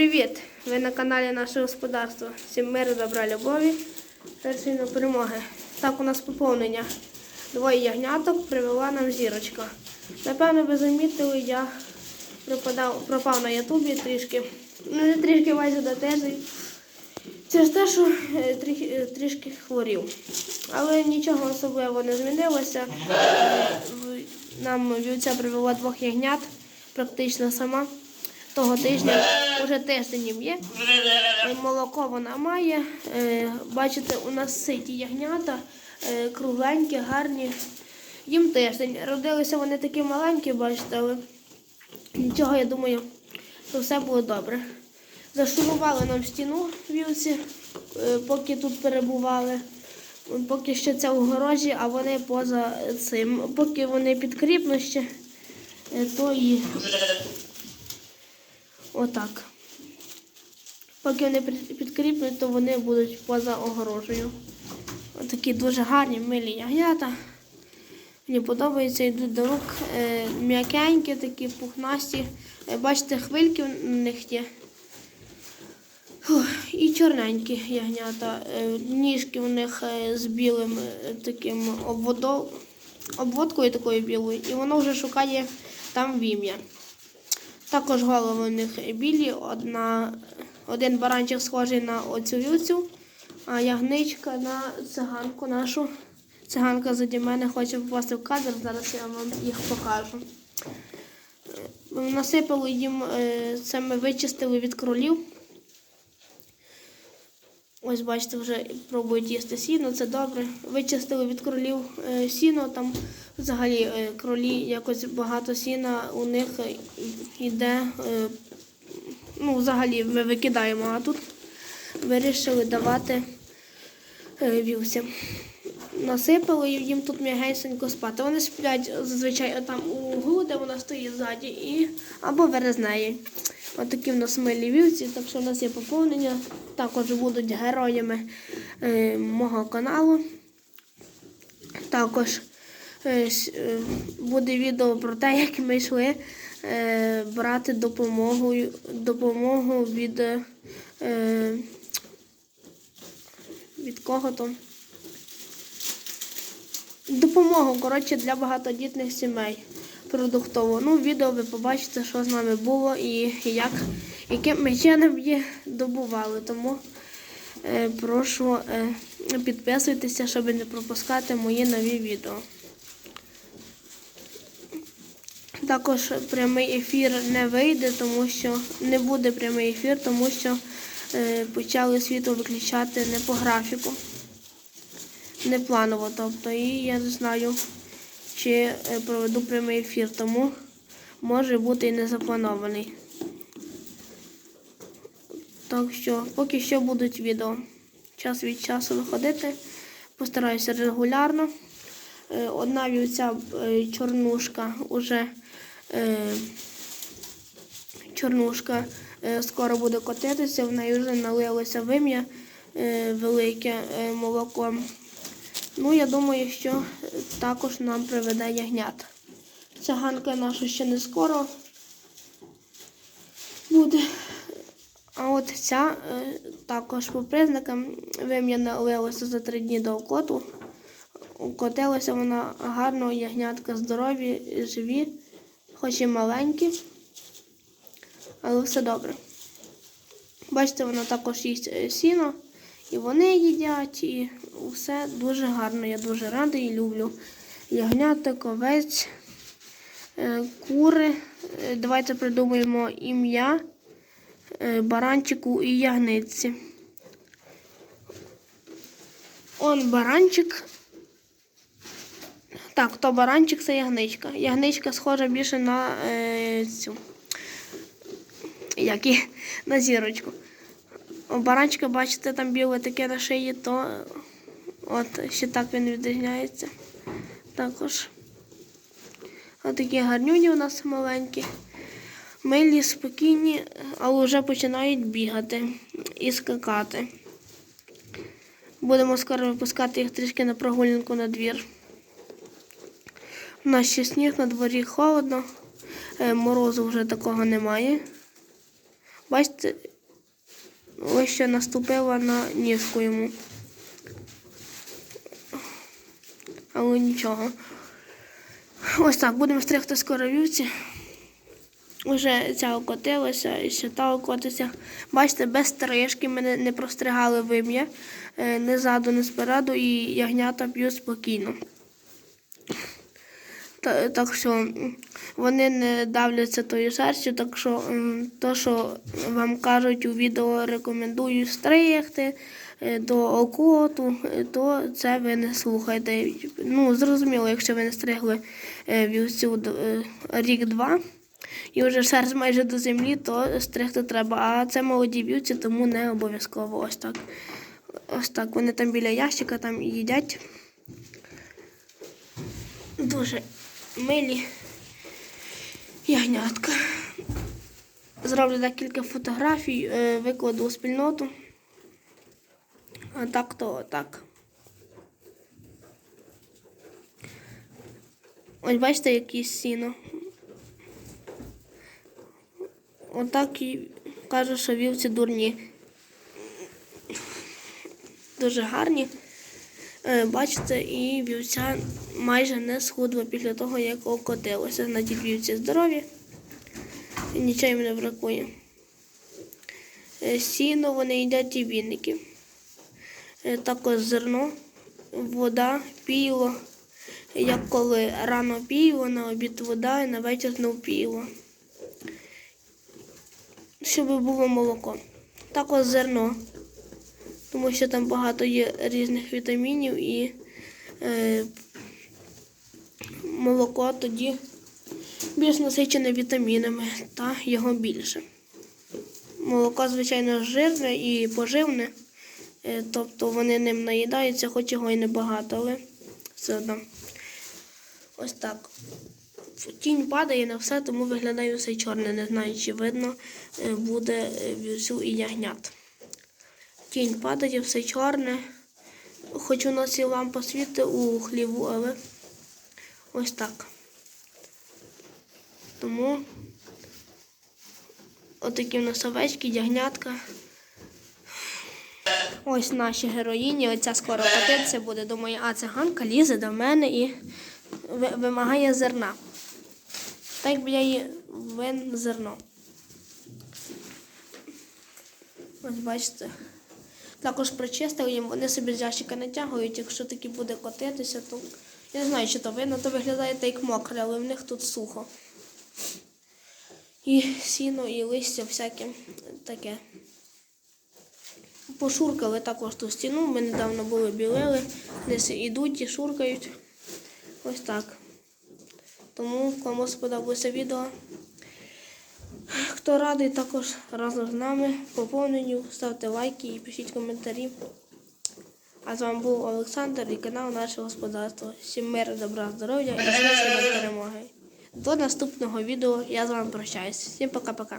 Привіт! Ви на каналі Наше Господарство. Всім миру, добра, любові. Першої перемоги. Так, у нас поповнення. Двоє ягняток привела нам зірочка. Напевно, ви замітили, я пропадав, пропав на Ютубі трішки. Ну, не трішки майже до тиждень. Через те, що е, трі- е, трішки хворів. Але нічого особливо не змінилося. Е, Нам вівця привела двох ягнят практично сама. Того тижня вже тиждень є. Е, Молоко вона має. Е, Бачите, у нас ситі ягнята, е, кругленькі, гарні. Їм тиждень. Родилися вони такі маленькі, бачите, але нічого, я думаю, що все було добре. Зашурували нам стіну вівці, поки тут перебували. Поки що це у горожі, а вони поза цим. Поки вони підкріпно ще, то і отак. Поки вони під- підкріплені, то вони будуть поза огорожею. Отакі дуже гарні, милі ягнята. Мені подобається, йдуть до рук. Е, м'якенькі, такі пухнасті. Е, бачите, хвильки в них є. І чорненькі ягнята. Е, ніжки у них з білим таким обводо- обводкою такою білою, і воно вже шукає там вім'я. Також голови у них білі, одна, один баранчик схожий на оцю вівцю, а ягничка на циганку нашу. Циганка заді мене хоче попасти в кадр, зараз я вам їх покажу. Е, Насипали їм, е, це ми вичистили від кролів. Ось бачите, вже пробують їсти сіно, це добре. Вичистили від кролів е, сіно, там взагалі е, кролі якось багато сіна у них е, йде. Ну, взагалі ми викидаємо, а тут вирішили давати вівцям. Насипали їм тут м'ягесенько спати. Вони сплять зазвичай там у углу, де вона стоїть ззаді, і або верез неї. Отакі в нас милі вівці, так що в нас є поповнення. Також будуть героями е, мого каналу. Також е, е, буде відео про те, як ми йшли е, брати допомогу, допомогу від, е, від кого там. Допомогу, коротше, для багатодітних сімей продуктово. Ну, відео ви побачите, що з нами було і як, яким ми чином її добували. Тому е, прошу е, підписуйтеся, щоб не пропускати мої нові відео. Також прямий ефір не вийде, тому що не буде прямий ефір, тому що е, почали світло виключати не по графіку не планово, тобто, і я не знаю, чи е, проведу прямий ефір, тому може бути і не запланований. Так що поки що будуть відео. Час від часу виходити. Постараюся регулярно. Е, Одна вівця е, чорнушка уже е, чорнушка скоро буде котитися, в неї вже налилося вим'я велике е, молоко. Ну, я думаю, що також нам приведе ягнят. Циганка наша ще не скоро буде. А от ця е, також по признакам вим'я налилося за три дні до окоту. Укотилася вона гарно, ягнятка здорові, живі, хоч і маленькі, але все добре. Бачите, вона також їсть е, сіно, і вони їдять, і все дуже гарно. Я дуже радий і люблю. Ягняток, овець, е, кури. Е, Давайте придумаємо ім'я е, баранчику і ягниці. Он баранчик. Так, то баранчик це ягничка. Ягничка схожа більше на е, цю. Як і на зірочку. Баранчика, бачите, там біле таке на шиї, то от ще так він відрізняється. Також. Отакі гарнюні у нас маленькі. Милі, спокійні, але вже починають бігати і скакати. Будемо скоро випускати їх трішки на прогулянку на двір. У нас ще сніг на дворі холодно, е, морозу вже такого немає. Бачите, ще наступила на ніжку йому. Але нічого. Ось так, будемо стригти скоро вівці. Уже ця окотилася і ще та окотиться. Бачите, без стрижки мене не простригали вим'я, е, не ззаду, не спереду, і ягнята п'ють спокійно. Та- Так що вони не давляться тою шерстю, так що то, що вам кажуть у відео, рекомендую стригти е, до окоту, е, то це ви не слухайте. Ну, зрозуміло, якщо ви не стригли е, вівцю рік-два і вже шерсть майже до землі, то стригти треба. А це молоді вівці, тому не обов'язково ось так. Ось так. Вони там біля ящика там їдять. Дуже милі ягнятка. Зроблю декілька фотографій, е, викладу у спільноту. А так то так. Ось бачите, якісь сіно. Отак і кажуть, що вівці дурні. Дуже гарні. Е, Бачите, і вівця майже не схудла після того, як окотилося. На тій вівці здорові. Нічого їм не бракує. Е, Сіно вони їдять і вінники. Е, Також зерно, вода, піло. Як коли рано піло, на обід вода і на вечір знов піло. Щоб було молоко. Також зерно тому що там багато є різних вітамінів і е, молоко тоді більш насичене вітамінами та його більше. Молоко, звичайно, жирне і поживне, е, тобто вони ним наїдаються, хоч його і небагато, але все одно. Ось так. Тінь падає на все, тому виглядає все чорне. Не знаю, чи видно е, буде е, і ягнят. Тінь падає, все чорне. Хоч у нас і лампа світить у хліву, але ось так. Тому отакі в нас овечки, ягнятка. Ось наші героїні. Оця скоро котиться буде. Думаю, а циганка лізе до мене і вимагає зерна. Так би я їй вин зерно. Ось бачите. Також причистив їм, вони собі з ящика натягують. Якщо таки буде котитися, то я не знаю, чи то видно, то виглядає так як мокре, але в них тут сухо. І сіно, і листя всяке таке. Пошуркали також ту стіну. Ми недавно були білили, десь ідуть і шуркають. Ось так. Тому кому сподобалося відео. Хто радий також разом з нами поповненню, ставте лайки і пишіть коментарі. А з вами був Олександр і канал Наше Господарство. Всім миру, добра, здоров'я і швидше перемоги. До наступного відео я з вами прощаюсь. Всім пока-пока.